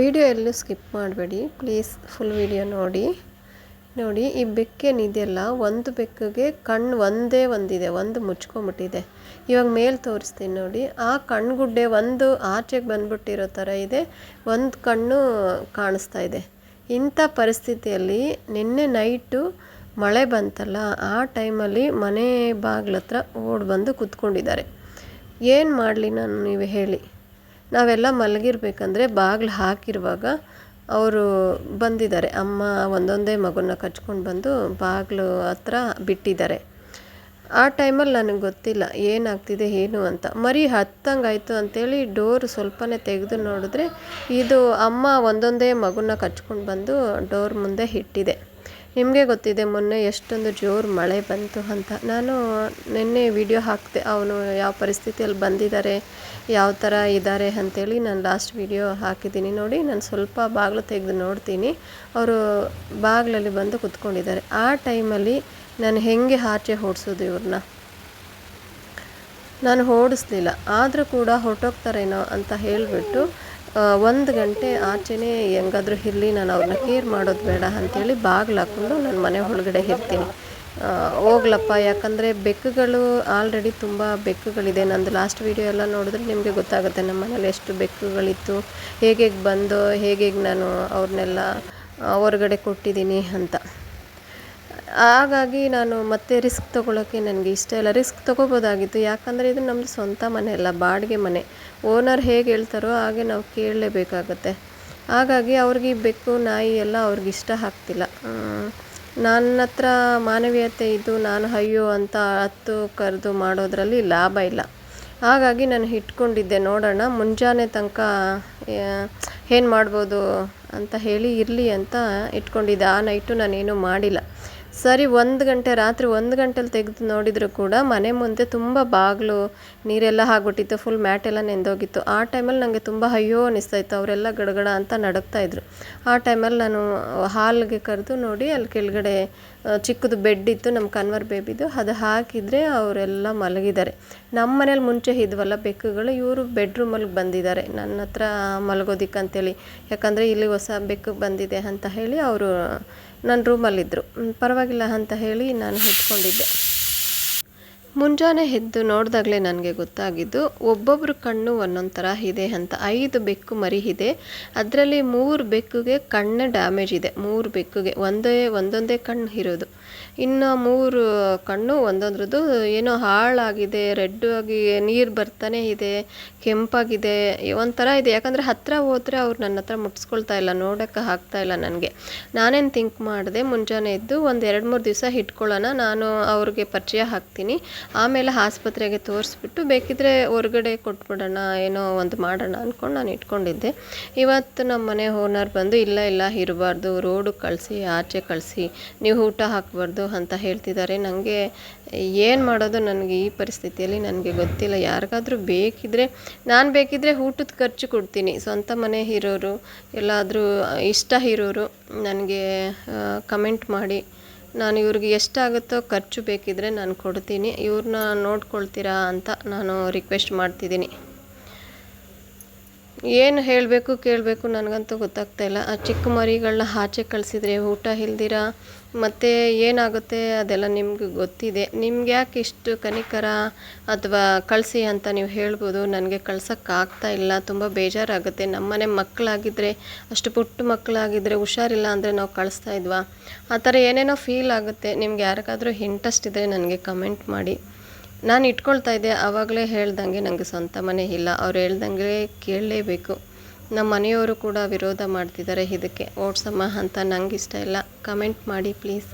Video ಎಲ್ಲೂ skip ಮಾಡಬೇಡಿ. Please full video ನೋಡಿ. ನೋಡಿ, ಈ ಬೆಕ್ಕೇನಿದೆಯಲ್ಲ ಒಂದು ಬೆಕ್ಕಿಗೆ ಕಣ್ಣು ಒಂದೇ ಒಂದಿದೆ, ಒಂದು ಮುಚ್ಕೊಂಬಿಟ್ಟಿದೆ ಇವಾಗ ಮೇಲೆ ತೋರಿಸ್ತೀನಿ ನೋಡಿ. ಆ ಕಣ್ಣುಗುಡ್ಡೆ ಒಂದು ಆಚೆಗೆ ಬಂದ್ಬಿಟ್ಟಿರೋ ಥರ ಇದೆ, ಒಂದು ಕಣ್ಣು ಕಾಣಿಸ್ತಾ ಇದೆ. ಇಂಥ ಪರಿಸ್ಥಿತಿಯಲ್ಲಿ ನಿನ್ನೆ ನೈಟು ಮಳೆ ಬಂತಲ್ಲ, ಆ ಟೈಮಲ್ಲಿ ಮನೆ ಬಾಗ್ಲತ್ರ ಹತ್ರ ಓಡಿ ಬಂದು ಕುತ್ಕೊಂಡಿದ್ದಾರೆ. ಏನು ಮಾಡಲಿ ನಾನು, ನೀವು ಹೇಳಿ. ನಾವೆಲ್ಲ ಮಲಗಿರ್ಬೇಕಂದ್ರೆ ಬಾಗಿಲು ಹಾಕಿರುವಾಗ ಅವರು ಬಂದಿದ್ದಾರೆ. ಅಮ್ಮ ಒಂದೊಂದೇ ಮಗುನ ಕಚ್ಕೊಂಡು ಬಂದು ಬಾಗಿಲು ಹತ್ರ ಬಿಟ್ಟಿದ್ದಾರೆ. ಆ ಟೈಮಲ್ಲಿ ನನಗೆ ಗೊತ್ತಿಲ್ಲ, ಏನಾಗ್ತಿದೆ, ಏನು ಅಂತ. ಮರಿ ಹತ್ತಂಗಾಯಿತು ಅಂಥೇಳಿ ಡೋರ್ ಸ್ವಲ್ಪನೇ ತೆಗೆದು ನೋಡಿದ್ರೆ ಇದು ಅಮ್ಮ ಒಂದೊಂದೇ ಮಗುನ ಕಚ್ಕೊಂಡು ಬಂದು ಡೋರ್ ಮುಂದೆ ಇಟ್ಟಿದೆ. ನಿಮಗೆ ಗೊತ್ತಿದೆ ಮೊನ್ನೆ ಎಷ್ಟೊಂದು ಜೋರು ಮಳೆ ಬಂತು ಅಂತ. ನಾನು ನಿನ್ನೆ ವಿಡಿಯೋ ಹಾಕಿದೆ, ಅವನು ಯಾವ ಪರಿಸ್ಥಿತಿಯಲ್ಲಿ ಬಂದಿದ್ದಾರೆ, ಯಾವ ಥರ ಇದ್ದಾರೆ ಅಂಥೇಳಿ ನಾನು ಲಾಸ್ಟ್ ವಿಡಿಯೋ ಹಾಕಿದ್ದೀನಿ. ನೋಡಿ, ನಾನು ಸ್ವಲ್ಪ ಬಾಗಿಲು ತೆಗೆದು ನೋಡ್ತೀನಿ. ಅವರು ಬಾಗಿಲಲ್ಲಿ ಬಂದು ಕುತ್ಕೊಂಡಿದ್ದಾರೆ. ಆ ಟೈಮಲ್ಲಿ ನಾನು ಹೆಂಗೆ ಆಚೆ ಓಡಿಸೋದು ಇವ್ರನ್ನ? ನಾನು ಓಡಿಸ್ಲಿಲ್ಲ. ಆದರೂ ಕೂಡ ಹೊರಟೋಗ್ತಾರೇನೋ ಅಂತ ಹೇಳಿಬಿಟ್ಟು ಒಂದು ಗಂಟೆ ಆಚೆನೇ ಹೆಂಗಾದ್ರೂ ಇರಲಿ, ನಾನು ಅವ್ರನ್ನ ಕೇರ್ ಮಾಡೋದು ಬೇಡ ಅಂಥೇಳಿ ಬಾಗಿಲು ಹಾಕ್ಕೊಂಡು ನಾನು ಮನೆ ಒಳಗಡೆ ಇರ್ತೀನಿ. ಹೋಗ್ಲಪ್ಪ, ಯಾಕಂದರೆ ಬೆಕ್ಕುಗಳು ಆಲ್ರೆಡಿ ತುಂಬ ಬೆಕ್ಕುಗಳಿದೆ. ನಂದು ಲಾಸ್ಟ್ ವೀಡಿಯೋ ಎಲ್ಲ ನೋಡಿದ್ರೆ ನಿಮಗೆ ಗೊತ್ತಾಗುತ್ತೆ ನಮ್ಮ ಮನೇಲಿ ಎಷ್ಟು ಬೆಕ್ಕುಗಳಿತ್ತು, ಹೇಗೆ ಬಂದು, ಹೇಗೆ ನಾನು ಅವ್ರನ್ನೆಲ್ಲ ಹೊರಗಡೆ ಕೊಟ್ಟಿದ್ದೀನಿ ಅಂತ. ಹಾಗಾಗಿ ನಾನು ಮತ್ತೆ ರಿಸ್ಕ್ ತೊಗೊಳೋಕ್ಕೆ ನನಗೆ ಇಷ್ಟ ಇಲ್ಲ. ರಿಸ್ಕ್ ತೊಗೋಬೋದಾಗಿತ್ತು. ಯಾಕಂದರೆ ಇದು ನಮ್ಮದು ಸ್ವಂತ ಮನೆ ಅಲ್ಲ, ಬಾಡಿಗೆ ಮನೆ. ಓನರ್ ಹೇಗೆ ಹೇಳ್ತಾರೋ ಹಾಗೆ ನಾವು ಕೇಳಲೇಬೇಕಾಗತ್ತೆ. ಹಾಗಾಗಿ ಅವ್ರಿಗೆ ಬೆಕ್ಕು, ನಾಯಿ ಎಲ್ಲ ಅವ್ರಿಗೆ ಇಷ್ಟ ಆಗ್ತಿಲ್ಲ. ನನ್ನ ಹತ್ರ ಮಾನವೀಯತೆ ಇದ್ದು ನಾನು ಅಯ್ಯೋ ಅಂತ ಹತ್ತು ಕರೆದು ಮಾಡೋದ್ರಲ್ಲಿ ಲಾಭ ಇಲ್ಲ. ಹಾಗಾಗಿ ನಾನು ಇಟ್ಕೊಂಡಿದ್ದೆ, ನೋಡೋಣ ಮುಂಜಾನೆ ತನಕ ಏನು ಮಾಡ್ಬೋದು ಅಂತ ಹೇಳಿ ಇರಲಿ ಅಂತ ಇಟ್ಕೊಂಡಿದ್ದೆ. ಆ ನೈಟು ನಾನೇನು ಮಾಡಿಲ್ಲ. ಸರಿ, ಒಂದು ಗಂಟೆ, ರಾತ್ರಿ ಒಂದು ಗಂಟೆಲಿ ತೆಗೆದು ನೋಡಿದರೂ ಕೂಡ ಮನೆ ಮುಂದೆ ತುಂಬ ಬಾಗಿಲು, ನೀರೆಲ್ಲ ಆಗ್ಬಿಟ್ಟಿತ್ತು ಫುಲ್ ಮ್ಯಾಟೆಲ್ಲ ನೆಂದೋಗಿತ್ತು. ಆ ಟೈಮಲ್ಲಿ ನನಗೆ ತುಂಬ ಅಯ್ಯೋ ಇತ್ತು ಅವರೆಲ್ಲ ಗಡಗಡ ಅಂತ ನಡಗ್ತಾಯಿದ್ರು ಆ ಟೈಮಲ್ಲಿ ನಾನು ಹಾಲ್ಗೆ ಕರೆದು ನೋಡಿ ಅಲ್ಲಿ ಕೆಳಗಡೆ ಚಿಕ್ಕದು ಬೆಡ್ ಇತ್ತು ನಮ್ಮ ಕನ್ವರ್ ಬೇಬಿದು. ಅದು ಹಾಕಿದರೆ ಅವರೆಲ್ಲ ಮಲಗಿದ್ದಾರೆ. ನಮ್ಮ ಮನೇಲಿ ಮುಂಚೆ ಇದ್ವಲ್ಲ ಬೆಕ್ಕುಗಳು, ಇವರು ಬೆಡ್ರೂಮಲ್ಲಿ ಬಂದಿದ್ದಾರೆ. ನನ್ನ ಹತ್ರ ಮಲಗೋದಿಕ್ಕಂತೇಳಿ. ಯಾಕಂದರೆ ಇಲ್ಲಿ ಹೊಸ ಬೆಕ್ಕು ಬಂದಿದೆ ಅಂತ ಹೇಳಿ ಅವರು ನನ್ನ ರೂಮಲ್ಲಿದ್ದರು ಪರವಾಗಿಲ್ಲ ಅಂತ ಹೇಳಿ ನಾನು ಇಟ್ಕೊಂಡಿದ್ದೆ. ಮುಂಜಾನೆ ಎದ್ದು ನೋಡಿದಾಗಲೇ ನನಗೆ ಗೊತ್ತಾಗಿದ್ದು ಒಬ್ಬೊಬ್ಬರು ಕಣ್ಣು ಒಂದೊಂದು ಥರ ಇದೆ ಅಂತ. ಐದು ಬೆಕ್ಕು ಮರಿ ಇದೆ. ಅದರಲ್ಲಿ ಮೂರು ಬೆಕ್ಕುಗೆ ಕಣ್ಣು ಡ್ಯಾಮೇಜ್ ಇದೆ. ಮೂರು ಬೆಕ್ಕುಗೆ ಒಂದೇ, ಒಂದೊಂದೇ ಕಣ್ಣು ಇರೋದು. ಇನ್ನು ಮೂರು ಕಣ್ಣು ಒಂದೊಂದ್ರದ್ದು ಏನೋ ಹಾಳಾಗಿದೆ, ರೆಡ್ ಆಗಿ ನೀರು ಬರ್ತಾನೆ ಇದೆ, ಕೆಂಪಾಗಿದೆ ಒಂಥರ ಇದೆ. ಯಾಕಂದರೆ ಹತ್ತಿರ ಹೋದರೆ ಅವ್ರು ನನ್ನ ಹತ್ರ ಮುಟ್ಸ್ಕೊಳ್ತಾ ಇಲ್ಲ ನೋಡೋಕ್ಕೆ ಆಗ್ತಾ ಇಲ್ಲ ನನಗೆ. ನಾನೇನು ಥಿಂಕ್ ಮಾಡಿದೆ, ಮುಂಜಾನೆ ಎದ್ದು ಒಂದು ಎರಡು ಮೂರು ದಿವಸ ಇಟ್ಕೊಳ್ಳೋಣ, ನಾನು ಅವ್ರಿಗೆ ಪರಿಚಯ ಹಾಕ್ತೀನಿ. ಆಮೇಲೆ ಆಸ್ಪತ್ರೆಗೆ ತೋರಿಸ್ಬಿಟ್ಟು ಬೇಕಿದ್ದರೆ ಹೊರಗಡೆ ಕೊಟ್ಬಿಡೋಣ, ಏನೋ ಒಂದು ಮಾಡೋಣ ಅಂದ್ಕೊಂಡು ನಾನು ಇಟ್ಕೊಂಡಿದ್ದೆ. ಇವತ್ತು ನಮ್ಮ ಮನೆ ಓನರ್ ಬಂದು, ಇಲ್ಲ ಇಲ್ಲ, ಇರಬಾರ್ದು, ರೋಡು ಕಳಿಸಿ, ಆಚೆ ಕಳಿಸಿ, ನೀವು ಊಟ ಹಾಕಬಾರ್ದು ಅಂತ ಹೇಳ್ತಿದ್ದಾರೆ. ನನಗೆ ಏನು ಮಾಡೋದು ನನಗೆ ಈ ಪರಿಸ್ಥಿತಿಯಲ್ಲಿ ನನಗೆ ಗೊತ್ತಿಲ್ಲ. ಯಾರಿಗಾದರೂ ಬೇಕಿದ್ದರೆ ನಾನು ಬೇಕಿದ್ದರೆ ಊಟದ ಖರ್ಚು ಕೊಡ್ತೀನಿ. ಸ್ವಂತ ಮನೆ ಇರೋರು, ಎಲ್ಲಾದರೂ ಇಷ್ಟ ಇರೋರು ನನಗೆ ಕಮೆಂಟ್ ಮಾಡಿ ನಾನು ಇವ್ರಿಗೆ ಎಷ್ಟಾಗುತ್ತೋ ಖರ್ಚು ಬೇಕಿದ್ದರೆ ನಾನು ಕೊಡ್ತೀನಿ. ಇವ್ರನ್ನ ನೋಡ್ಕೊಳ್ತೀರಾ ಅಂತ ನಾನು ರಿಕ್ವೆಸ್ಟ್ ಮಾಡ್ತಿದ್ದೀನಿ. ಏನು ಹೇಳಬೇಕು ಕೇಳಬೇಕು ನನಗಂತೂ ಗೊತ್ತಾಗ್ತಾ ಇಲ್ಲ. ಆ ಚಿಕ್ಕ ಮರಿಗಳನ್ನ ಆಚೆ ಕಳಿಸಿದ್ರೆ ಊಟ ಇಲ್ದಿರ? ಮತ್ತು ಏನಾಗುತ್ತೆ? ಅದೆಲ್ಲ ನಿಮ್ಗೆ ಗೊತ್ತಿದೆ. ನಿಮ್ಗೆ ಯಾಕೆ ಇಷ್ಟು ಕನಿಕರ ಅಥವಾ ಕಳಿಸಿ ಅಂತ ನೀವು ಹೇಳ್ಬೋದು. ನನಗೆ ಕಳ್ಸೋಕ್ಕಾಗ್ತಾ ಇಲ್ಲ. ತುಂಬ ಬೇಜಾರಾಗುತ್ತೆ. ನಮ್ಮನೆ ಮಕ್ಕಳಾಗಿದ್ದರೆ ಅಷ್ಟು ಪುಟ್ಟ ಮಕ್ಕಳಾಗಿದ್ದರೆ ಹುಷಾರಿಲ್ಲ ಅಂದರೆ ನಾವು ಕಳಿಸ್ತಾ ಇದ್ವಾ? ಆ ಥರ ಏನೇನೋ ಫೀಲ್ ಆಗುತ್ತೆ. ನಿಮ್ಗೆ ಯಾರಿಗಾದ್ರೂ ಇಂಟ್ರೆಸ್ಟ್ ಇದ್ದರೆ ನನಗೆ ಕಮೆಂಟ್ ಮಾಡಿ. ನಾನು ಇಟ್ಕೊಳ್ತಾ ಇದ್ದೆ ಆವಾಗಲೇ ಹೇಳ್ದಂಗೆ ನನಗೆ ಸ್ವಂತ ಮನೆ ಇಲ್ಲ. ಅವ್ರು ಹೇಳ್ದಂಗೆ ಕೇಳಲೇಬೇಕು. ನಮ್ಮ ಮನೆಯವರು ಕೂಡ ವಿರೋಧ ಮಾಡ್ತಿದ್ದಾರೆ ಇದಕ್ಕೆ. ಓಡ್ಸಮ್ಮ ಅಂತ ನಂಗೆ ಇಷ್ಟ ಇಲ್ಲ. ಕಮೆಂಟ್ ಮಾಡಿ ಪ್ಲೀಸ್